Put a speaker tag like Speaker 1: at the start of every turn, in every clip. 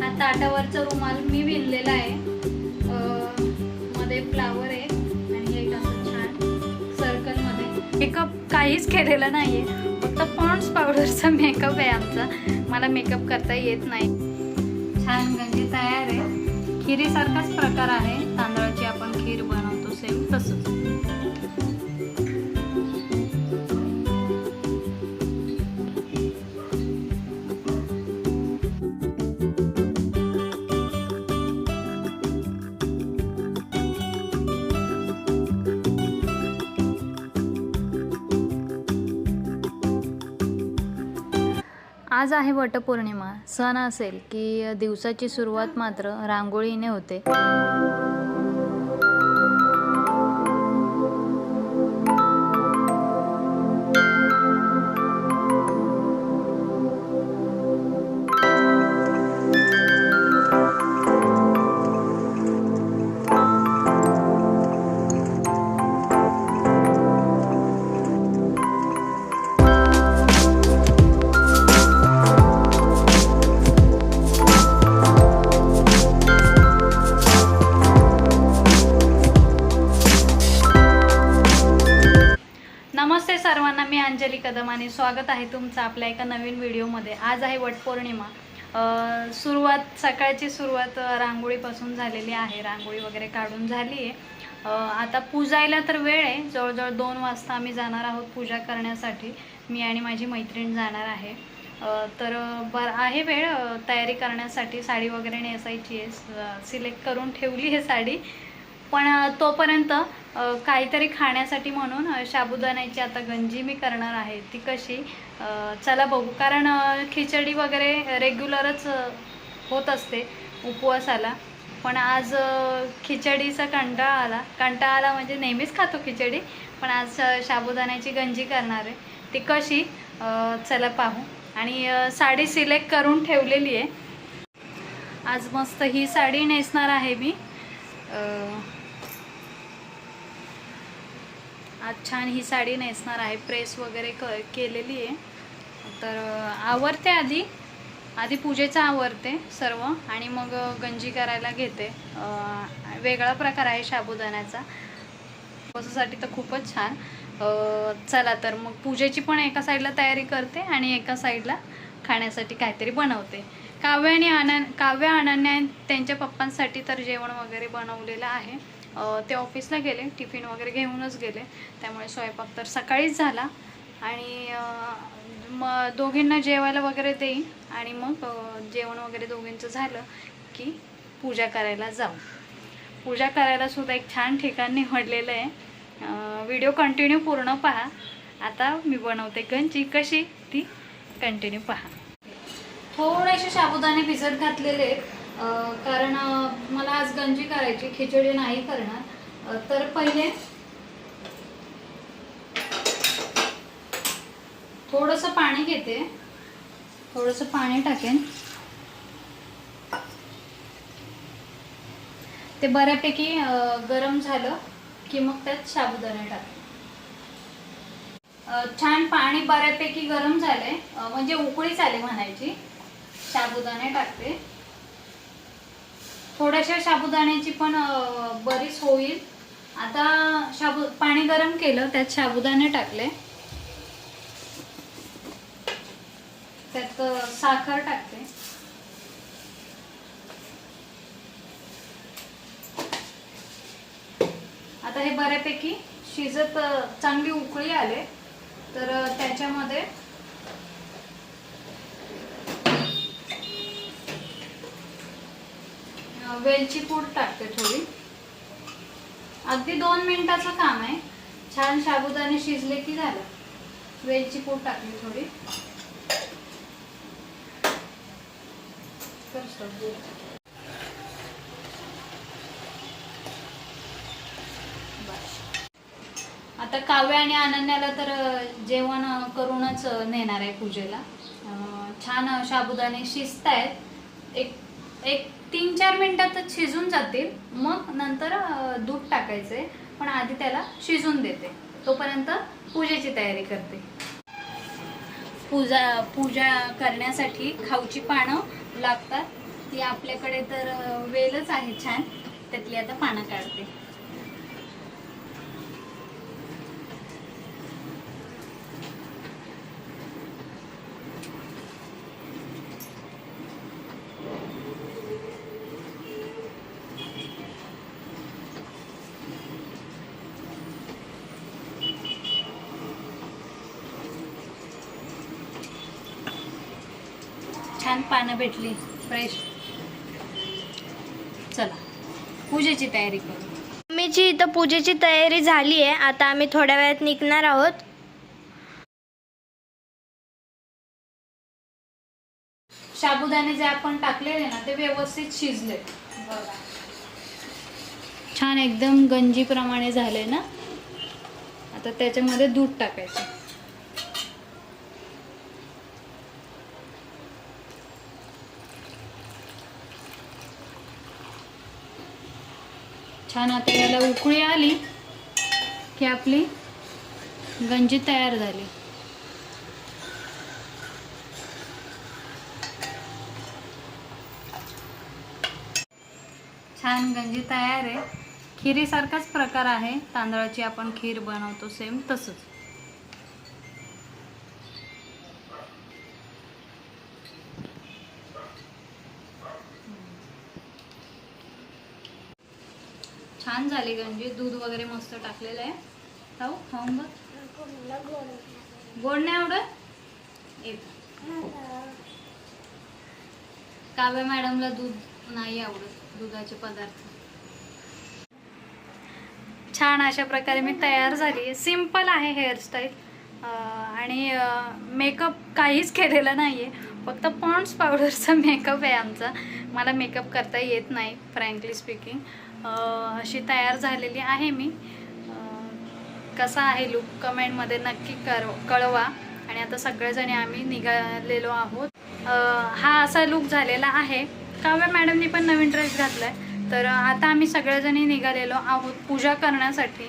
Speaker 1: हा ताटावरचा रुमाल मी विणलेला आहे. मध्ये फ्लावर आहे आणि एक असं छान सर्कलमध्ये मेकअप काहीच केलेला नाही आहे फक्त पॉन्ड्स पावडरचा मेकअप आहे आमचा. मला मेकअप करता येत नाही. छान गंजी तयार आहे. खिरीसारखाच प्रकार आहे. तांदळाची आपण खीर बन आज आहे वटपौर्णिमा. सण असेल की दिवसाची सुरुवात मात्र रांगोळीने होते. कदम आणि स्वागत आहे तुमचं आपल्या एका नवीन व्हिडिओमध्ये. आज आहे वटपौर्णिमा सुरुवात सकाळची सुरुवात रांगोळीपासून झालेली आहे. रांगोळी वगैरे काढून झाली आहे आता पूजायला तर वेळ आहे. जवळजवळ दोन वाजता आम्ही जाणार आहोत पूजा करण्यासाठी. मी आणि माझी मैत्रीण जाणार आहे. तर बर आहे वेळ तयारी करण्यासाठी साडी वगैरे नेसायची आहे सिलेक्ट करून ठेवली आहे साडी. पण तोपर्यंत काहीतरी खाण्यासाठी म्हणून शाबुदाण्याची साबुदाण्याची आता गंजी मी करणार आहे. ती कशी? चला बघू. कारण खिचडी वगैरे रेग्युलरच होत असते उपवासाला. पण आज खिचडीचा कंटाळा आला. कंटाळा आला म्हणजे नेहमीच खातो खिचडी पण आज शाबुदाण्याची साबुदाण्याची गंजी करणार आहे. ती कशी? चला पाहू. आणि साडी सिलेक्ट करून ठेवलेली आहे. आज मस्त ही साडी नेसणार आहे मी. आज छान ही साडी नेसणार आहे. प्रेस वगैरे क केलेली आहे. तर आवरते आधी. आधी पूजेचं आवरते सर्व. आणि मग गंजी करायला घेते. वेगळा प्रकार आहे साबुदाण्याचा उपवासासाठी तर खूपच छान. चला तर मग पूजेची पण एका साईडला तयारी करते आणि एका साईडला खाण्यासाठी काहीतरी बनवते. काव्य आणि अनन काव्य अनन्या त्यांच्या पप्पांसाठी तर जेवण वगैरे बनवलेलं आहे. ते ऑफिसला गेले टिफिन वगैरे घेऊनच गेले. त्यामुळे स्वयंपाक तर सकाळीच झाला. आणि मग दोघींना जेवायला वगैरे देईन. आणि मग जेवण वगैरे दोघींचं झालं की पूजा करायला जाऊ. पूजा करायला सुद्धा एक छान ठिकाण निवडलेलं आहे. व्हिडिओ कंटिन्यू पूर्ण पहा. आता मी बनवते गंजी. कशी ती? कंटिन्यू पहा. थोडेसे साबुदाणे भिजत घातलेले आहेत. कारण मला आज गंजी करायची खिचडी नाही करणार. तर पहिले थोडंसं पाणी घेते. थोडंसं पाणी टाकेन. ते बऱ्यापैकी गरम झालं की मग त्यात साबुदाणे टाकेन. छान पाणी बऱ्यापैकी गरम झालंय. म्हणजे उकळीच आली म्हणायची. साबुदाणे टाकते. थोड्याशा साबुदाण्याची पण बरीच होईल. आता शाबु पाणी गरम केलं त्यात साबुदाणे टाकले. त्यात साखर टाकते. आता हे बऱ्यापैकी शिजत चांगली उकळी आले. तर त्याच्यामध्ये वेलची पूड टाकते थोडी. अगदी दोन मिनिटाचं काम आहे. छान साबुदाणे शिजले की झालं. वेलची पूड टाकली थोडी. आता काव्य आणि अनन्याला तर जेवण करूनच नेणार आहे पूजेला. छान साबुदाणे शिजत आहेत एक एक तीन चार मिनटातच शिजून जातील मग नंतर दूध दूध टाकायचे. पण आधी त्याला शिजून देते. तोपर्यंत पूजेची तयारी करते. पूजा पूजा करण्यासाठी खाऊची पानं लागतात. ती आपल्याकडे तर वेलच आहे छान. त्यातली आता पानं काढते छान पानं भेटली फ्रेश चला पूजेची तयारी करू.
Speaker 2: मम्मीची इथं पूजेची तयारी झाली आहे. आता आम्ही थोड्या वेळात निघणार आहोत.
Speaker 1: साबुदाणे जे आपण टाकलेले ना ते व्यवस्थित शिजले. बघा. छान एकदम गंजीप्रमाणे झाले ना? आता त्याच्यामध्ये दूध टाकायचं. छान आता याला उकळी आली की आपली गंजी तयार झाली. छान गंजी तयार आहे. खिरीसारखाच प्रकार आहे. तांदळाची आपण खीर बनवतो सेम तसंच छान झाली गंजी दूध वगैरे मस्त टाकलेलं आहे. खाऊ खाऊन बघ. गोड नाही. आवडत? एक काव्य मॅडमला दूध नाही आवडत दुधाचे पदार्थ. छान अशा प्रकारे मी तयार झाली. सिंपल आहे हेअरस्टाईल आणि मेकअप काहीच केलेलं नाही आहे फक्त पॉन्ड्स पावडरचा मेकअप आहे आमचा. मला मेकअप करता येत नाही फ्रँकली स्पीकिंग अशी तयार झालेली आहे मी. कसा आहे लुक कमेंटमध्ये नक्की कर कळवा. आणि आता सगळेजणी आम्ही निघालेलो आहोत. हा असा लुक झालेला आहे. काव्या मॅडमनी पण नवीन ड्रेस घातलाय. तर आता आम्ही सगळेजणी निघालेलो आहोत पूजा करण्यासाठी.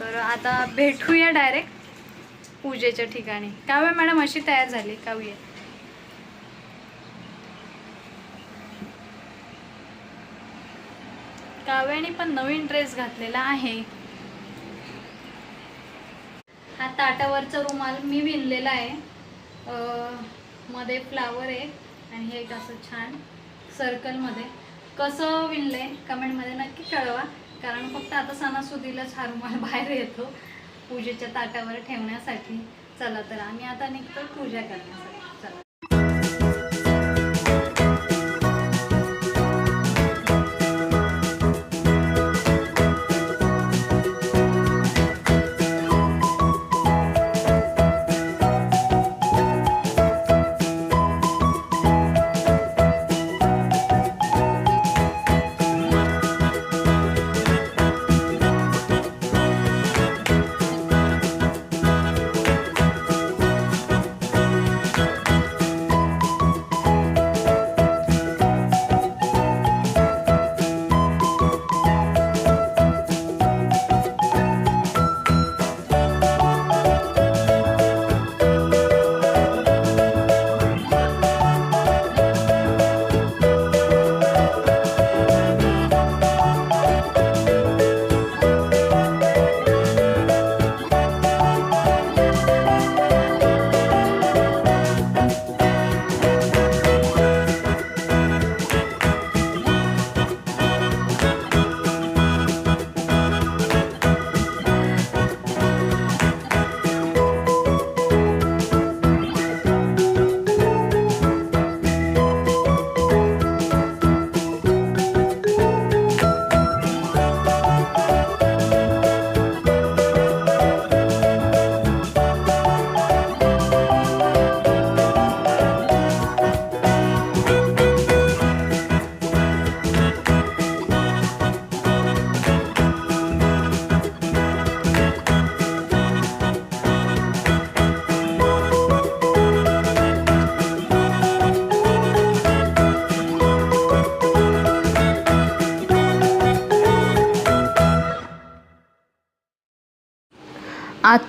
Speaker 1: तर आता भेटूया डायरेक्ट पूजेच्या ठिकाणी. काव्या मॅडम अशी तयार झाली काव्या काव्याने पण नवीन ड्रेस घातलेला आहे. हा ताटावरचा रुमाल मी विणलेला आहे. मध्ये फ्लावर आहे आणि हे एक असं छान सर्कलमध्ये कसं विणलंय कमेंटमध्ये नक्की कळवा. कारण फक्त आता सणासुदीलाच हा रुमाल बाहेर येतो. पूजेच्या ताटावर ठेवण्यासाठी. चला तर आम्ही आता निघतो पूजा करण्यासाठी.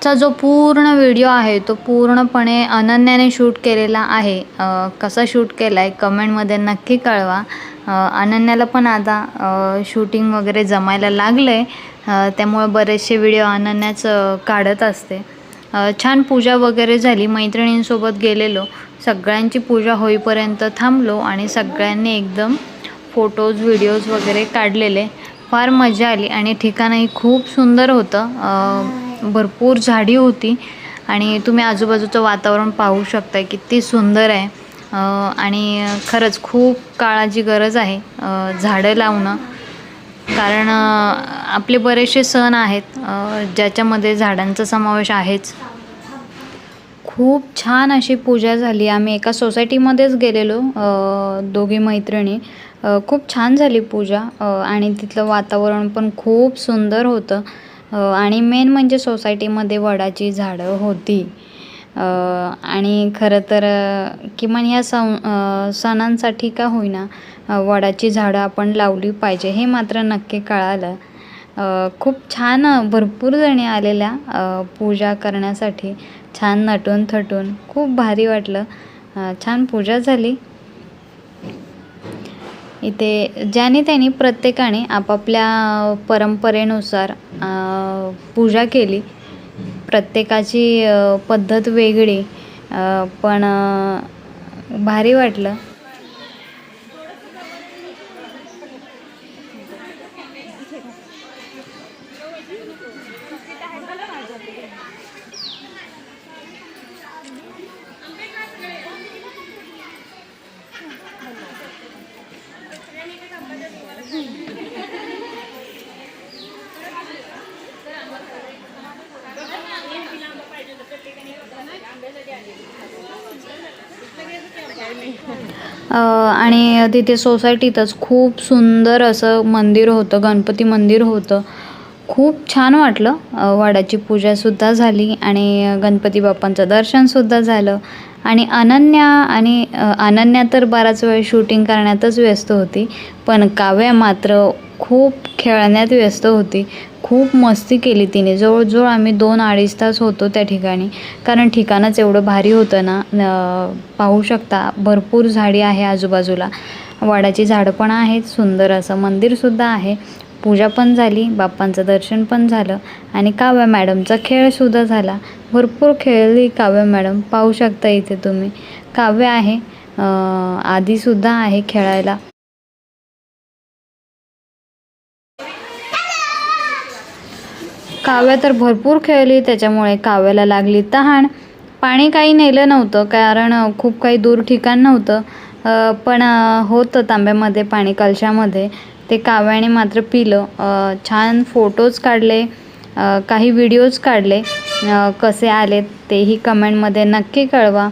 Speaker 1: आजचा जो पूर्ण व्हिडिओ आहे तो पूर्णपणे अनन्याने शूट केलेला आहे. कसा शूट केला आहे कमेंटमध्ये नक्की कळवा. अनन्याला पण आता शूटिंग वगैरे जमायला लागलं आहे त्यामुळे बरेचसे व्हिडिओ अनन्याच काढत असते. छान पूजा वगैरे झाली. मैत्रिणींसोबत गेलेलो. सगळ्यांची पूजा होईपर्यंत थांबलो आणि सगळ्यांनी एकदम फोटोज व्हिडिओज वगैरे काढलेले. फार मजा आली आणि ठिकाणही खूप सुंदर होतं. भरपूर झाडी होती आणि तुम्ही आजूबाजूचं वातावरण पाहू शकता किती सुंदर आहे. आणि खरंच खूप काळाची गरज आहे झाडं लावणं. कारण आपले बरेचसे सण आहेत ज्याच्यामध्ये झाडांचा समावेश आहेच. खूप छान अशी पूजा झाली. आम्ही एका सोसायटीमध्येच गेलेलो दोघी मैत्रिणी. खूप छान झाली पूजा आणि तिथलं वातावरण पण खूप सुंदर होतं. आणि मेन म्हणजे सोसायटीमध्ये वडाची झाडं होती. आणि खरं तर किमान ह्या सण सणांसाठी का होईना वडाची झाडं आपण लावली पाहिजे हे मात्र नक्की कळालं. खूप छान भरपूर जणी आलेल्या पूजा करण्यासाठी छान नटून थटून खूप भारी वाटलं. छान पूजा झाली. इथे ज्याने त्यांनी प्रत्येकाने आपापल्या परंपरेनुसार पूजा केली. प्रत्येकाची पद्धत वेगळी. पण भारी वाटलं. आणि तिथे सोसायटीतच खूप सुंदर असं मंदिर होतं गणपती मंदिर होतं. खूप छान वाटलं. वाडाची पूजासुद्धा झाली आणि गणपती बाप्पांचं दर्शनसुद्धा झालं. आणि अनन्या आणि अनन्या तर बराच वेळ शूटिंग करण्यातच व्यस्त होती पण काव्या मात्र खूप खेळण्यात व्यस्त होती. खूप मस्ती केली तिने. जवळजवळ आम्ही दोन अडीच तास होतो त्या ठिकाणी. कारण ठिकाणच एवढं भारी होतं ना पाहू शकता. भरपूर झाडी आहे आजूबाजूला. वाडाची झाडं पण आहेत सुंदर असं मंदिरसुद्धा आहे. पूजा पण झाली बाप्पांचं दर्शन पण झालं. आणि काव्या मॅडमचा खेळसुद्धा झाला. भरपूर खेळली काव्या मॅडम. पाहू शकता इथे तुम्ही. काव्य आहे आधीसुद्धा आहे खेळायला. काव्या तर भरपूर खेळली त्याच्यामुळे काव्याला लागली तहान. पाणी काही नेलं नव्हतं कारण खूप काही दूर ठिकाण नव्हतं. पण होतं तांब्यामध्ये पाणी कलशामध्ये. ते काव्याने मात्र पिलं. छान फोटोज काढले काही व्हिडिओज काढले. कसे आले तेही कमेंटमध्ये नक्की कळवा.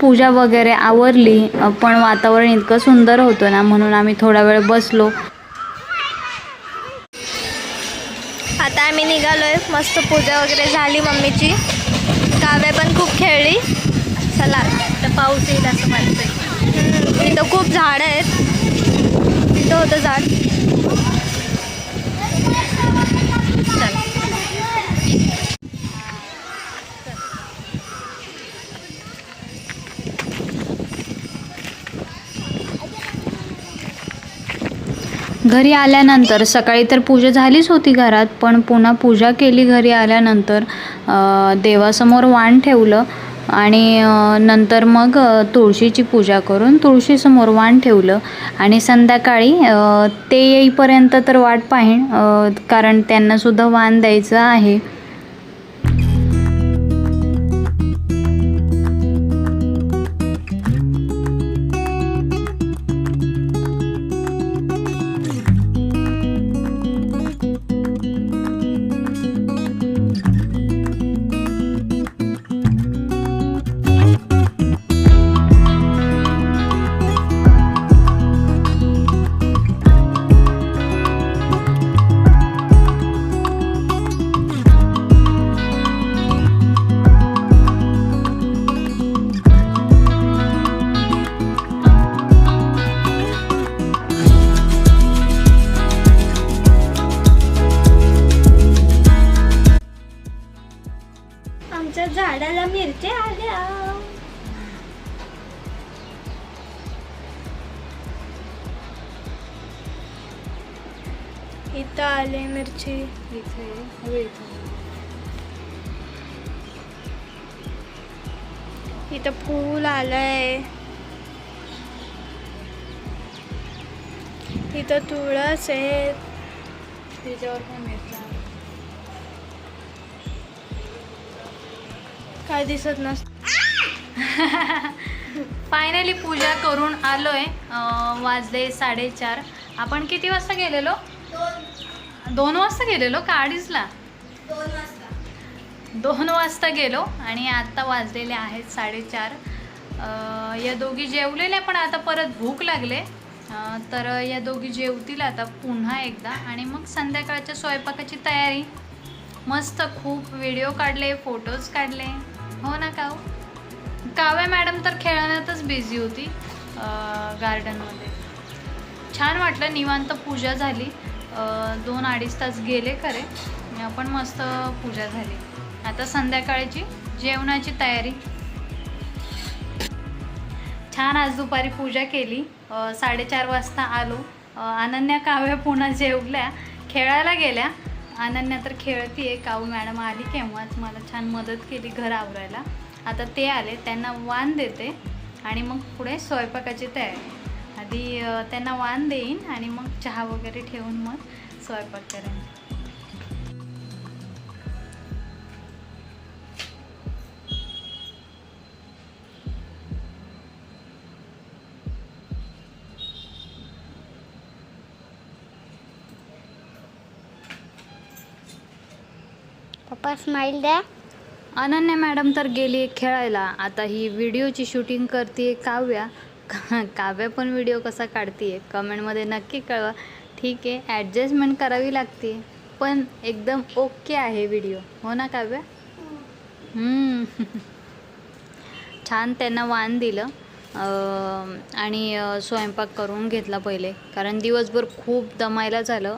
Speaker 1: पूजा वगैरे आवरली पण वातावरण इतकं सुंदर होतं ना म्हणून आम्ही थोडा वेळ बसलो.
Speaker 2: आता आम्ही निघालोय. मस्त पूजा वगैरे झाली मम्मीची. काव्य पण खूप खेळली. चला
Speaker 1: तर पाऊस येईल असं वाटतंय.
Speaker 2: तिथं इथं खूप झाडं आहेत. तिथं होतं झाड.
Speaker 1: घरी आल्यानंतर सकाळी तर पूजा झालीच होती घरात पण पुन्हा पूजा केली घरी आल्यानंतर देवासमोर वाण ठेवलं आणि नंतर मग तुळशीची पूजा करून तुळशीसमोर वाण ठेवलं आणि संध्याकाळी ते येईपर्यंत तर वाट पाहीन कारण त्यांनासुद्धा वाण द्यायचं आहे.
Speaker 2: इथं फूल आलंय. इथं तुळस आहे
Speaker 1: त्याच्यावर पण
Speaker 2: काय दिसत नस
Speaker 1: फायनली पूजा करून आलोय. वाजले साडेचार. आपण किती वाजता गेलेलो? दोन वाजता गेलेलो का अडीचला? दोन वाजता. दोन वाजता गेलो आणि आत्ता वाजलेले आहेत साडेचार. या दोघी जेवलेल्या पण आता परत भूक लागले. तर या दोघी जेवतील आता पुन्हा एकदा. आणि मग संध्याकाळच्या स्वयंपाकाची तयारी. मस्त खूप व्हिडिओ काढले फोटोज काढले. हो ना काव काव्या मॅडम तर खेळण्यातच बिझी होती गार्डनमध्ये. छान वाटलं निवांत पूजा झाली. दोन अडीच तास गेले खरे. पण मस्त पूजा झाली. आता संध्याकाळची जेवणाची तयारी. छान आज दुपारी पूजा केली. साडेचार वाजता आलो. अनन्या काव्या पुन्हा जेवल्या. खेळायला गेल्या. अनन्या तर खेळतीये. काऊ मॅडम आली केव्हाच. मला छान मदत केली घर आवरायला. आता ते आले. त्यांना वाण देते. आणि मग पुढे स्वयंपाकाची तयारी. आधी त्यांना वाण देईन आणि मग चहा वगैरे ठेवून मग स्वयंपाक करेन.
Speaker 2: पप्पा स्माईल द्या.
Speaker 1: अनन्या मॅडम तर गेली खेळायला. आता ही व्हिडिओची शूटिंग करते काव्या. काव्या पण व्हिडिओ कसा काढते कमेंटमध्ये नक्की कळवा. ठीक आहे ॲडजस्टमेंट करावी लागते पण एकदम ओके आहे व्हिडिओ. हो ना काव्या? छान त्यांना वाण दिलं. आणि स्वयंपाक करून घेतला पहिले. कारण दिवसभर खूप दमायला झालं.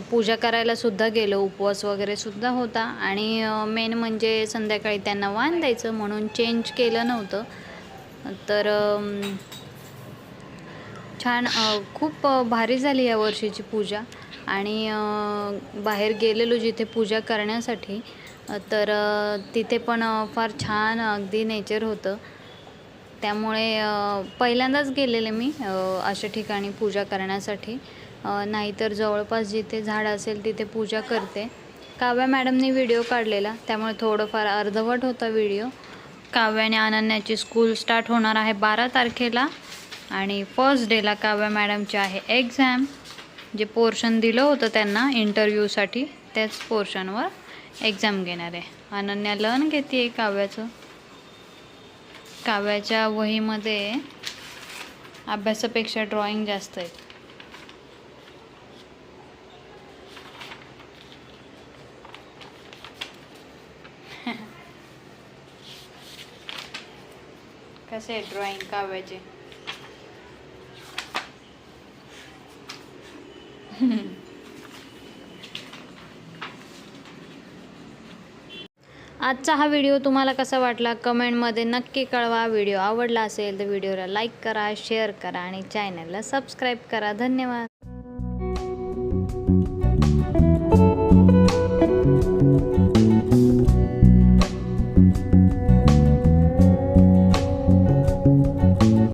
Speaker 1: पूजा करायला सुद्धा गेलो उपवास वगैरे सुद्धा होता. आणि मेन म्हणजे संध्याकाळी त्यांना वाण द्यायचं म्हणून चेंज केलं नव्हतं. तर छान खूप भारी झाली या वर्षीची पूजा. आणि बाहेर गेलेलो जिथे पूजा करण्यासाठी तर तिथे पण फार छान अगदी नेचर होतं. त्यामुळे पहिल्यांदाच गेलेले मी अशा ठिकाणी पूजा करण्यासाठी. नाहीतर जवळपास जिथे झाड असेल तिथे पूजा करते. काव्या मॅडमने व्हिडिओ काढलेला त्यामुळे थोडंफार अर्धवट होता व्हिडिओ. काव्याने अनन्याची स्कूल स्टार्ट होणार आहे बारा तारखेला आणि फर्स्ट डेला काव्या मॅडमचे आहे एक्झाम जे पोर्शन दिलं होतं त्यांना इंटरव्ह्यूसाठी त्याच पोर्शनवर एक्झाम घेणार आहे. अनन्या लर्न घेते आहे काव्याचं. काव्याच्या वहीमध्ये अभ्यासापेक्षा ड्रॉइंग जास्त आहेत. कसे आहे ड्रॉइंग काव्याचे? आजचा हा व्हिडिओ तुम्हाला कसा वाटला? कमेंटमध्ये नक्की कळवा. व्हिडिओ आवडला असेल तर व्हिडिओला लाईक करा शेअर करा आणि चॅनलला सबस्क्राईब करा. धन्यवाद.